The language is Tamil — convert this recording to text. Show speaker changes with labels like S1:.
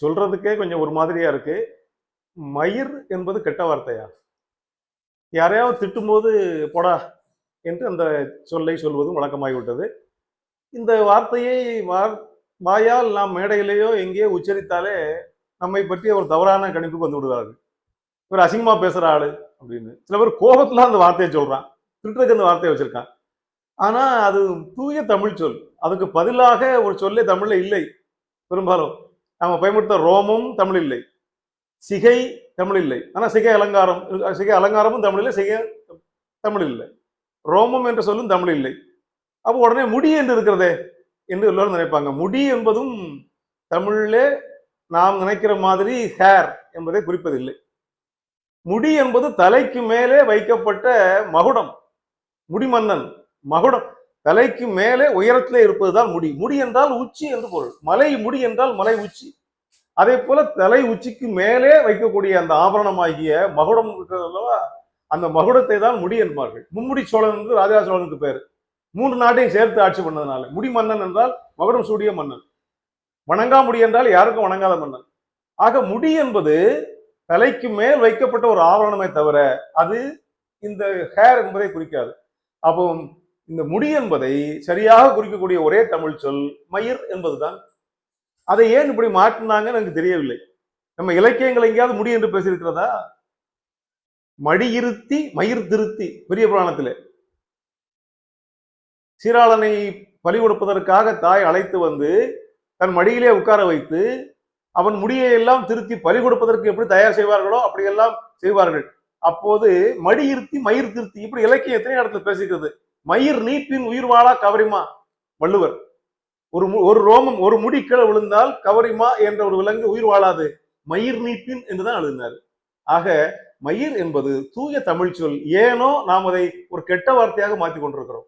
S1: சொல்றதுக்கே கொஞ்சம் ஒரு மாதிரியா இருக்கு. மயிர் என்பது கெட்ட வார்த்தையா? யாரையாவது திட்டும்போது போடா என்று அந்த சொல்லை சொல்வதும் வழக்கமாகிவிட்டது. இந்த வார்த்தையை வா- வாயால் நாம் மேடையிலேயோ எங்கேயோ உச்சரித்தாலே நம்மை பற்றி ஒரு தவறான கணிப்புக்கு வந்து விடுவார்கள். இவர் அசிங்கமாக பேசுகிற ஆள் அப்படின்னு. சில பேர் கோபத்தில் அந்த வார்த்தையை சொல்கிறான் திட்டுறதுக்கு அந்த வார்த்தையை வச்சுருக்கான். ஆனால் அது தூய தமிழ் சொல். அதுக்கு பதிலாக ஒரு சொல்லே தமிழில் இல்லை. பெரும்பாலும் நம்ம பயன்படுத்த ரோமம் தமிழ் இல்லை சிகை தமிழ் இல்லை ஆனால் சிகை அலங்காரம் சிகை அலங்காரமும் தமிழ் இல்லை சிகை தமிழ் இல்லை ரோமம் என்று சொல்லும் தமிழ் இல்லை அப்போ உடனே முடி என்று இருக்கிறதே என்று எல்லோரும் நினைப்பாங்க. முடி என்பதும் தமிழிலே நாம் நினைக்கிற மாதிரி ஹேர் என்பதை குறிப்பதில்லை. முடி என்பது தலைக்கு மேலே வைக்கப்பட்ட மகுடம் முடிமன்னன் மகுடம். தலைக்கு மேலே உயரத்திலே இருப்பதுதான் முடி. முடி என்றால் உச்சி என்று பொருள். மலை முடி என்றால் மலை உச்சி. அதே போல தலை உச்சிக்கு மேலே வைக்கக்கூடிய அந்த ஆபரணமாகிய மகுடம் இருக்கிறது அல்லவா? அந்த மகுடத்தை தான் முடி என்பார்கள். மும்முடி சோழன் என்று ராஜராஜ சோழனுக்கு பேர் மூன்று நாட்டையும் சேர்த்து ஆட்சி பண்ணதுனால. முடி மன்னன் என்றால் மகுடம் சூடிய மன்னன். வணங்கா முடி என்றால் யாருக்கும் வணங்காத மன்னன். ஆக முடி என்பது தலைக்கு மேல் வைக்கப்பட்ட ஒரு ஆவரணமே தவிர அது இந்த ஹேர் என்பதை குறிக்காது. அப்போ இந்த முடி என்பதை சரியாக குறிக்கக்கூடிய ஒரே தமிழ் சொல் மயிர் என்பதுதான். அதை ஏன் இப்படி மாற்றினாங்கன்னு எனக்கு தெரியவில்லை. நம்ம இலக்கியங்கள் எங்கேயாவது முடி என்று பேசியிருக்கிறதா? மடியிருத்தி மயிர் திருத்தி பெரிய புராணத்திலே. சீராளனை பலி கொடுப்பதற்காக தாய் அழைத்து வந்து தன் மடியிலே உட்கார வைத்து அவன் முடியை எல்லாம் திருத்தி பலி கொடுப்பதற்கு எப்படி தயார் செய்வார்களோ அப்படியெல்லாம் செய்வார்கள். அப்போது மடியிருத்தி மயிர் திருத்தி இப்படி இலக்கியம் எத்தனை இடத்துல பேசிக்கிறது. மயிர் நீப்பின் உயிர் வாழா கவரிமா வள்ளுவர். ஒரு மு- ஒரு ரோமம் ஒரு முடி கீழே விழுந்தால் கவரிமா என்ற ஒரு விலங்கு உயிர் வாழாது. மயிர் நீப்பின் என்றுதான் எழுதினார். ஆக மயிர் என்பது தூய தமிழ் சொல். ஏனோ நாம் அதை ஒரு கெட்ட வார்த்தையாக மாற்றி கொண்டிருக்கிறோம்.